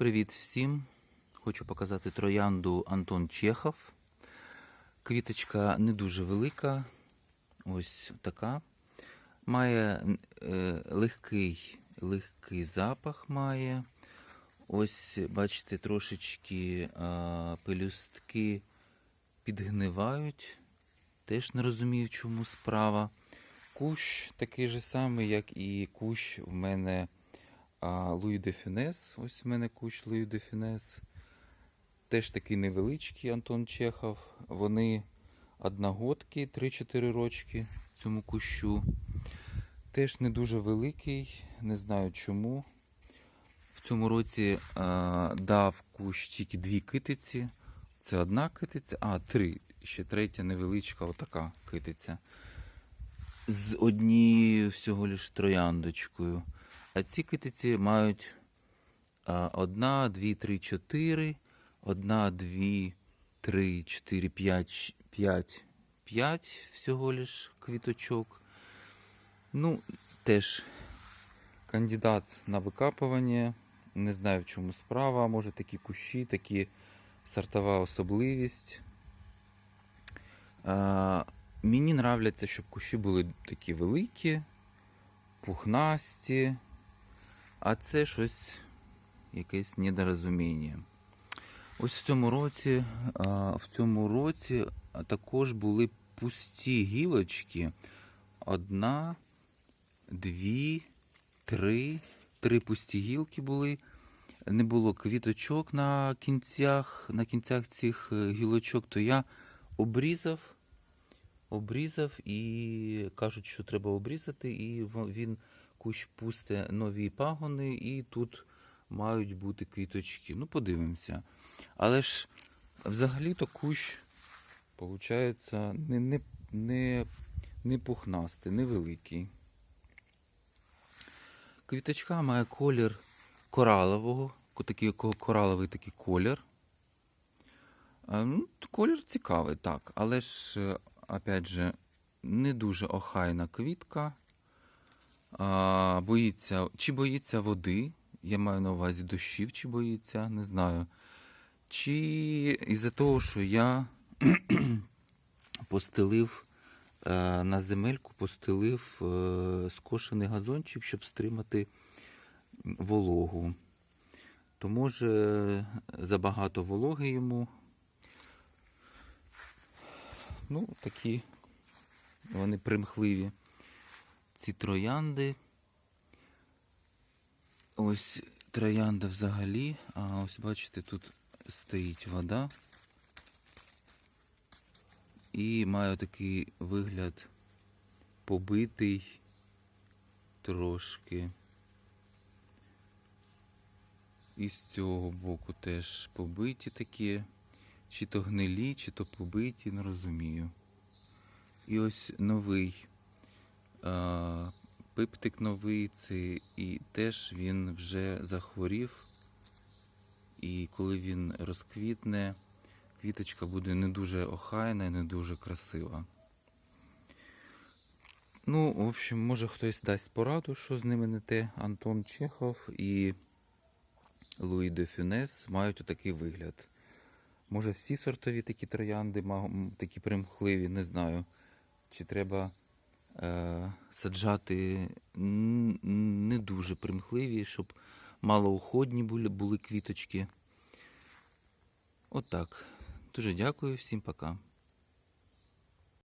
Привіт всім! Хочу показати троянду Антон Чехов. Квіточка не дуже велика, ось така. Має е, легкий, легкий запах має. Ось, бачите, трошечки е, пелюстки підгнивають. Теж не розумію, чому справа. Кущ такий же самий, як і кущ в мене а, Луї де Фінес. Ось в мене кущ Луї де Фінес. Теж такий невеличкий Антон Чехов. Вони одногодки, 3-4 рочки цьому кущу. Теж не дуже великий, не знаю чому. В цьому році а, дав кущ тільки дві китиці. Це одна китиця, а три. Ще третя невеличка, отака китиця. З однією всього лиш трояндочкою. А ці китиці мають одна, дві, три, чотири, одна, дві, три, чотири, п'ять, п'ять, п'ять всього лиш квіточок. Ну, теж кандидат на викапування. Не знаю, в чому справа. Може такі кущі, такі сортова особливість. А, мені нравляться, щоб кущі були такі великі, пухнасті, а це щось якесь недорозуміння. Ось в цьому році, в цьому році також були пусті гілочки. Одна, дві, три. Три пусті гілки були. Не було квіточок на кінцях, на кінцях цих е, гілочок, то я обрізав, обрізав і кажуть, що треба обрізати, і він кущ пусте нові пагони, і тут мають бути квіточки. Ну, подивимося. Але ж взагалі-то кущ, виходить, не, не, не, не пухнастий, невеликий. Квіточка має колір коралового, такий кораловий такий колір. Е, Ну, колір цікавий, так, але ж, е, опять же, не дуже охайна квітка. А, боїться, чи боїться води, я маю на увазі дощів, чи боїться, не знаю. Чи із-за того, що я постелив е, на земельку, постелив е, скошений газончик, щоб стримати вологу. То може забагато вологи йому. Ну, такі вони примхливі. Ці троянди. Ось троянда взагалі. А ось бачите, тут стоїть вода. І має такий вигляд побитий трошки. І з цього боку теж побиті такі, чи то гнилі, чи то побиті, не розумію. І ось новий а, пиптик новий, це і теж він вже захворів. І коли він розквітне, квіточка буде не дуже охайна і не дуже красива. Ну, в общем, може хтось дасть пораду, що з ними не те. Антон Чехов і Луї де Фюнес мають отакий вигляд. Може, всі сортові такі троянди, такі примхливі, не знаю. Чи треба е, саджати не дуже примхливі, щоб малоуходні були, були квіточки. Отак. Дуже дякую, всім пока.